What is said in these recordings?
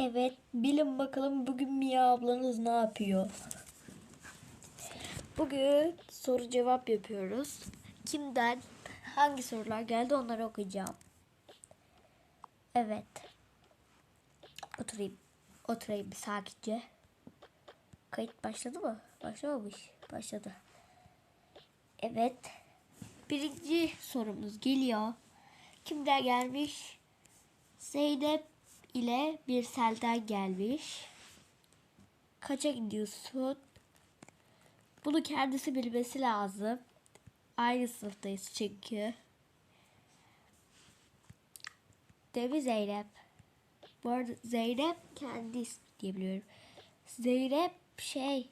Evet, bilin bakalım bugün Mia ablanız ne yapıyor? Bugün soru cevap yapıyoruz. Kimden hangi sorular geldi onları okuyacağım. Evet. Oturayım. Oturayım sakince. Kayıt başladı mı? Başlamamış. Başladı. Evet. Birinci sorumuz geliyor. Kimden gelmiş? Zeynep ile bir selden gelmiş. Kaça gidiyorsun? Bunu kendisi bilmesi lazım. Aynı sınıftayız çünkü. Değil mi Zeynep? Bu arada Zeynep kendi diyebiliyorum. Zeynep şey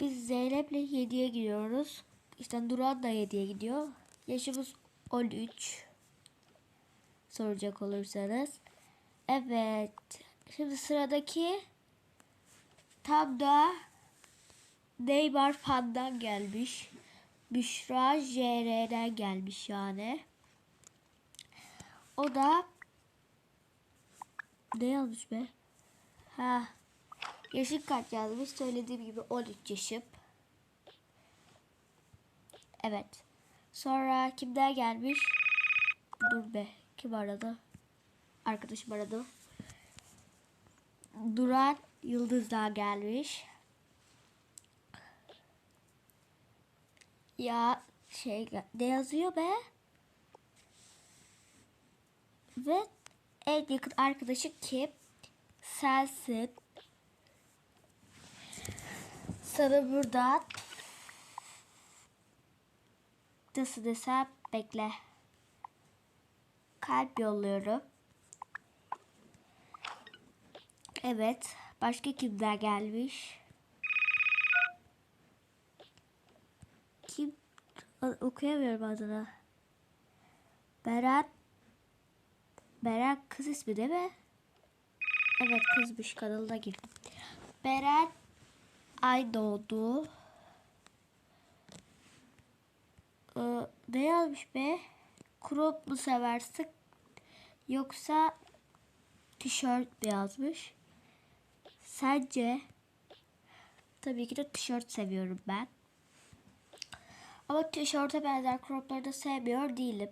biz Zeynep'le 7'ye gidiyoruz. İşte Duran da 7'ye gidiyor. Yaşımız 13. Soracak olursanız. Evet. Şimdi sıradaki tam da Neymar Fan'dan gelmiş. Büşra JR'den gelmiş yani. O da ne yazmış be? Ha. Yaşın kaç yazmış? Söylediğim gibi 13 yaşım. Evet. Sonra kimden gelmiş? Dur be. Kim aradı? Arkadaşım aradı. Duran Yıldız'dan gelmiş. Ya şey ne yazıyor be? Ve en yakın arkadaşı kim? Sensin. Sana buradan nasıl desem bekle. Kalp yolluyorum. Evet. Başka kimler gelmiş? Kim? Okuyamıyorum adını. Berat. Berat kız ismi değil mi? Evet kızmış kanalına girdim. Berat Ay doğdu. Ee, ne yazmış be? Crop mu seversin? Yoksa tişört mi yazmış? Sence? Tabii ki de tişört seviyorum ben. Ama tişörte benzer cropları da sevmiyor değilim.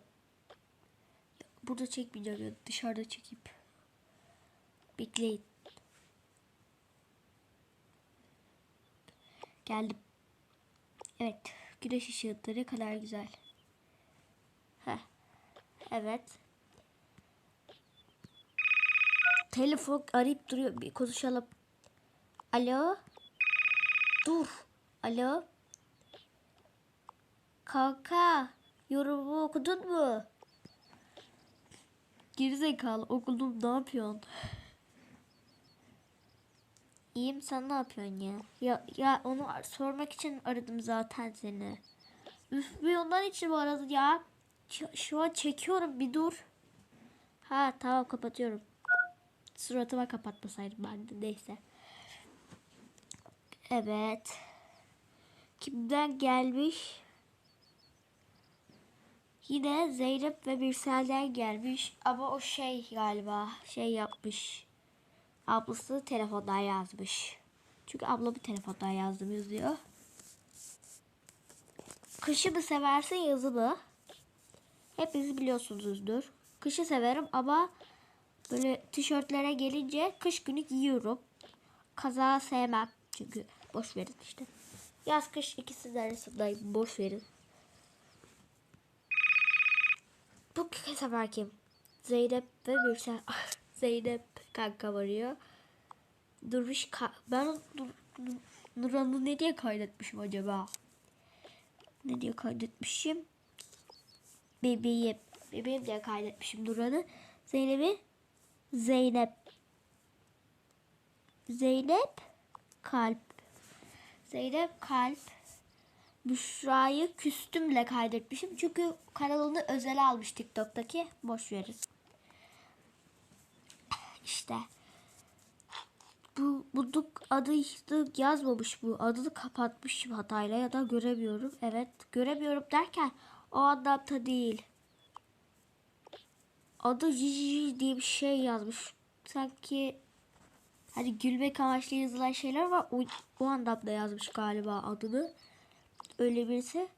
Burada çekmeyeceğim ya dışarıda çekeyim. Bekleyin. Geldim. Evet. Güneş ışıkları kadar güzel. Heh. Evet. Telefon arayıp duruyor. Bir konuşalım. Alo. Dur. Alo. Kanka. Yorumumu okudun mu? Gerizekalı okudum ne yapıyorsun? İyiyim sen ne yapıyorsun ya? Ya ya onu sormak için aradım zaten seni. Üf bir ondan için mi aradın ya? Şu an çekiyorum bir dur. Ha tamam kapatıyorum. Suratıma kapatmasaydım ben de neyse. Evet. Kimden gelmiş? Yine Zeynep ve Birsel'den gelmiş. Ama o şey galiba şey yapmış. Ablası telefondan yazmış. Çünkü abla bir telefondan yazdım yazıyor. Kışı mı seversin yazı mı? Hepiniz biliyorsunuzdur. Kışı severim ama böyle tişörtlere gelince kış günü giyiyorum. Kaza sevmem çünkü boş verin işte. Yaz kış ikisi de arasındayım boş verin. Bu sefer kim? Zeynep ve Mürsel. Zeynep kanka varıyor. Durmuş ka- ben Dur- Nurhan'ı ne diye kaydetmişim acaba? Ne diye kaydetmişim? Bebeğim. Bebeğim diye kaydetmişim Nurhan'ı. Zeynep'i Zeynep. Zeynep kalp. Zeynep kalp. Büşra'yı küstümle kaydetmişim. Çünkü kanalını özel almış TikTok'taki. Boş verin. İşte. Bu bulduk adı yazmamış bu. Adını kapatmışım hatayla ya da göremiyorum. Evet göremiyorum derken o anlamda değil. Adı Cici diye bir şey yazmış. sanki hani gülmek amaçlı yazılan şeyler var. O, o anlamda yazmış galiba adını. Öyle birisi.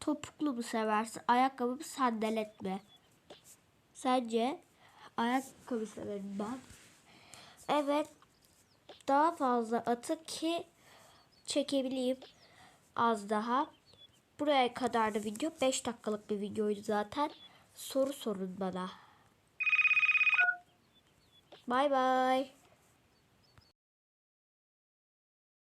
Topuklu mu seversin? Ayakkabı mı sandalet mi? Sence ayakkabı severim ben. Evet. Daha fazla atık ki çekebileyim. Az daha. Buraya kadar da video 5 dakikalık bir videoydu zaten. Soru sorun bana. Bay bay.